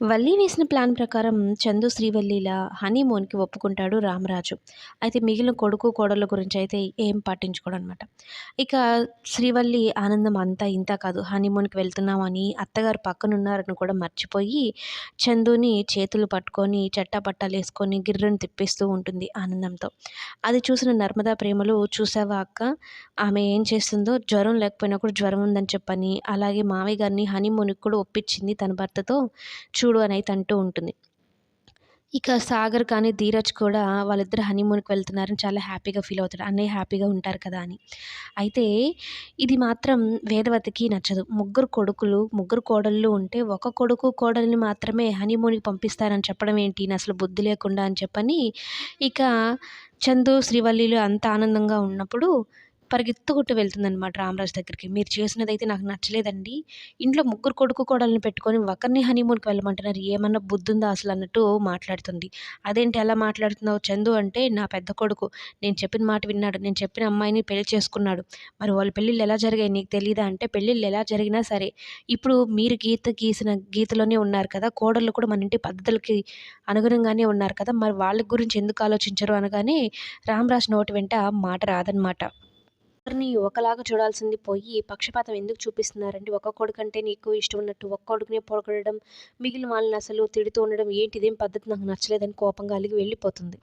వల్లి వేసిన ప్లాన్ ప్రకారం చందు శ్రీవల్లిల హనీమూన్కి ఒప్పుకుంటాడు రామరాజు. అయితే మిగిలిన కొడుకు కోడల గురించి అయితే ఏం పాటించుకోడు అనమాట ఇక శ్రీవల్లి ఆనందం అంతా ఇంత కాదు. హనీమూన్కి వెళ్తున్నామని అత్తగారు పక్కనున్నారని కూడా మర్చిపోయి చందుని చేతులు పట్టుకొని చట్టాపట్టాలు వేసుకొని గిర్రను తిప్పిస్తూ ఉంటుంది ఆనందంతో. అది చూసిన నర్మదా ప్రేమలు చూసావా అక్క? ఆమె ఏం చేస్తుందో? జ్వరం లేకపోయినా కూడా జ్వరం ఉందని చెప్పని అలాగే మావయ్య గారిని హనీమూన్కి కూడా ఒప్పించింది తన భర్తతో. చూ చూడు అని అయితే అంటూ ఉంటుంది. ఇక సాగర్ కానీ ధీరజ్ కూడా వాళ్ళిద్దరు హనీమూన్కి వెళ్తున్నారని చాలా హ్యాపీగా ఫీల్ అవుతాడు. అన్నయ్య హ్యాపీగా ఉంటారు కదా అని. అయితే ఇది మాత్రం వేదవతికి నచ్చదు. ముగ్గురు కొడుకులు ముగ్గురు కోడళ్ళు ఉంటే ఒక కొడుకు కోడల్ని మాత్రమే హనీమూన్కి పంపిస్తారని చెప్పడం ఏంటి? అసలు బుద్ధి లేకుండా అని చెప్పని ఇక చందు శ్రీవల్లిలు అంత ఆనందంగా ఉన్నప్పుడు పరిగెత్తుకుంటూ వెళ్తుందనమాట రామరాజు దగ్గరికి. మీరు చేసినదైతే నాకు నచ్చలేదండి. ఇంట్లో ముగ్గురు కొడుకు కోడల్ని పెట్టుకొని ఒకరిని హనీమూన్కి వెళ్ళమంటున్నారు. ఏమన్నా బుద్ధుందా అసలు అన్నట్టు మాట్లాడుతుంది. అదేంటి ఎలా మాట్లాడుతున్నావు చందు అంటే నా పెద్ద కొడుకు. నేను చెప్పిన మాట విన్నాడు. నేను చెప్పిన అమ్మాయిని పెళ్ళి చేసుకున్నాడు. మరి వాళ్ళ పెళ్ళిళ్ళు ఎలా జరిగాయి? నీకు తెలియదా అంటే పెళ్ళిళ్ళు ఎలా జరిగినా సరే ఇప్పుడు మీరు గీత గీసిన గీతలోనే ఉన్నారు కదా. కోడళ్ళు కూడా మన ఇంటి పద్ధతులకి అనుగుణంగానే ఉన్నారు కదా. మరి వాళ్ళ గురించి ఎందుకు ఆలోచించరు? అనగానే రామరాజు నోటి వెంట మాట రాదనమాట అందరినీ ఒకలాగా చూడాల్సింది పోయి పక్షపాతం ఎందుకు చూపిస్తున్నారండి? ఒక్క కొడుకంటే నీకు ఇష్టం ఉన్నట్టు ఒక్క కొడుకునే పొగడడం మిగిలిన వాళ్ళని అసలు తిడుతూ ఉండడం ఏంటి? ఇదేం పద్ధతి? నాకు నచ్చలేదని కోపంగా అలిగి వెళ్ళిపోతుంది.